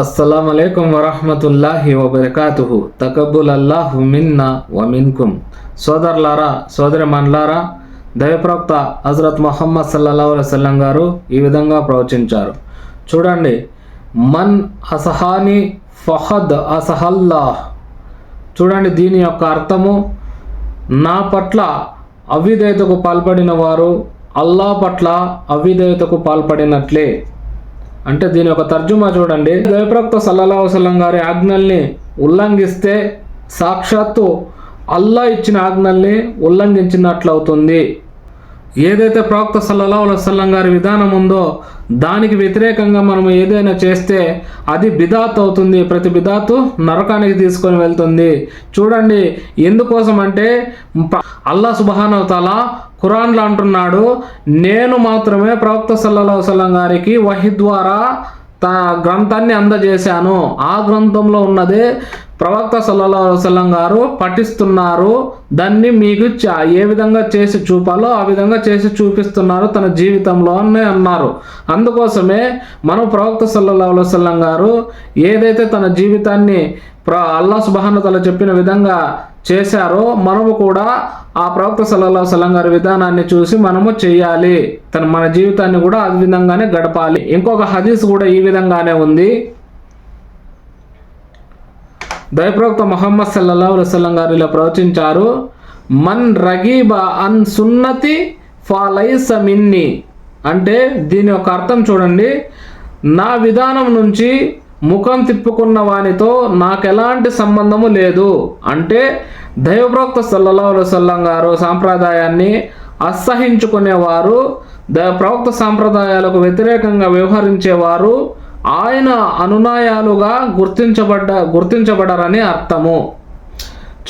అస్సలం అయికం వరహమతుల్లాహి వబర్కాతుహు. తకబుల్ అల్లాహు మిన్నా వమిన్కుం సోదరులారా సోదరి మన్లారా దైవప్రవక్త హజరత్ మొహమ్మద్ సల్లల్లాహు అలైహి వసల్లం గారు ఈ విధంగా ప్రవచించారు. చూడండి మన్ అసహాని ఫహద్ అసహల్లాహ్. చూడండి దీని యొక్క అర్థము నా పట్ల అవిధేయతకు పాల్పడిన వారు అల్లా పట్ల అవిధేయతకు పాల్పడినట్లే. అంటే దీని యొక్క తర్జుమా చూడండి. దైవప్రవక్త సల్లల్లా వసలం గారి ఆజ్ఞల్ని ఉల్లంఘిస్తే సాక్షాత్తు అల్లా ఇచ్చిన ఆజ్ఞల్ని ఉల్లంఘించినట్లవుతుంది. ఏదైతే ప్రవక్త సల్లల్లా వసల్లం గారి విధానం ఉందో దానికి వ్యతిరేకంగా మనం ఏదైనా చేస్తే అది బిదాత్ అవుతుంది ప్రతి బిదాతు నరకానికి తీసుకొని వెళ్తుంది. చూడండి ఎందుకోసం అంటే అల్లా సుబహానవతాల ఖురాన్లో అంటున్నాడు నేను మాత్రమే ప్రవక్త సల్లల్లా వసల్లం గారికి వహి ద్వారా తన గ్రంథాన్ని అందజేశాను. ఆ గ్రంథంలో ఉన్నదే ప్రవక్త సల్లల్లా గారు పఠిస్తున్నారు. దాన్ని మీకు ఏ విధంగా చేసి చూపాలో ఆ విధంగా చేసి చూపిస్తున్నారు తన జీవితంలో అని అన్నారు. అందుకోసమే మనం ప్రవక్త సల్లల్లా వసల్లం గారు ఏదైతే తన జీవితాన్ని ప్ర అల్లా సుబహానతల చెప్పిన విధంగా చేశారో మనము కూడా ఆ ప్రవక్త సల్లల్లా వసల్లం గారి విధానాన్ని చూసి మనము చేయాలి. తన మన జీవితాన్ని కూడా ఆ విధంగానే గడపాలి. ఇంకొక హదీస్ కూడా ఈ విధంగానే ఉంది. దయప్రవక్త మొహమ్మద్ సల్లల్లా వసల్లం గారు ఇలా ప్రవచించారు మన్ రగీబ అన్ సున్నతి ఫాలైస మిన్ని. అంటే దీని యొక్క అర్థం చూడండి నా విధానం నుంచి ముఖం తిప్పుకున్న వానితో నాకు ఎలాంటి సంబంధము లేదు. అంటే దైవప్రవక్త సల్లల్లా వసల్లం గారు సాంప్రదాయాన్ని అసహించుకునేవారు ద ప్రవక్త సాంప్రదాయాలకు వ్యతిరేకంగా వ్యవహరించేవారు ఆయన అనునాయాలుగా గుర్తించబడ్డ గుర్తించబడరని అర్థము.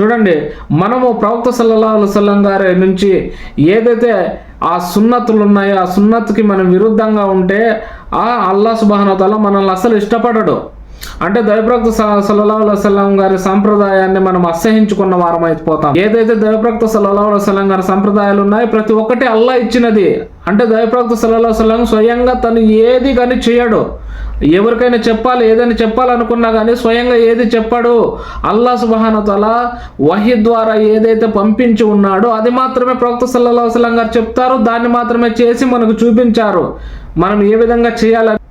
చూడండి మనము ప్రవక్త సల్లల్లాహు అలైహి గారి నుంచి ఏదైతే ఆ సున్నతులు ఉన్నాయో ఆ సున్నత్కి మనం విరుద్ధంగా ఉంటే ఆ అల్లా సుబాహనతల మనల్ని అసలు ఇష్టపడడు. అంటే దైవప్రక్త సల్లల్లాహు వసల్లం గారి సంప్రదాయాన్ని మనం అసహించుకున్న వారం అయిపోతాం ఏదైతే దైవప్రక్త సల్లల్లాహు అలైహి వసల్లం గారి సంప్రదాయాలు ఉన్నాయో ప్రతి ఒక్కటి అల్లా ఇచ్చినది. అంటే దైవప్రక్త సల్లల్లాహు వసల్లం స్వయంగా తను ఏది కానీ చేయడు. ఎవరికైనా చెప్పాలి ఏదైనా చెప్పాలనుకున్నా కానీ స్వయంగా ఏది చెప్పాడు. అల్లా సుబహానతల వహి ద్వారా ఏదైతే పంపించి ఉన్నాడో అది మాత్రమే ప్రవక్త సల్లల్లాహు అలైహి గారు చెప్తారు. దాన్ని మాత్రమే చేసి మనకు చూపించారు. మనం ఏ విధంగా చేయాలని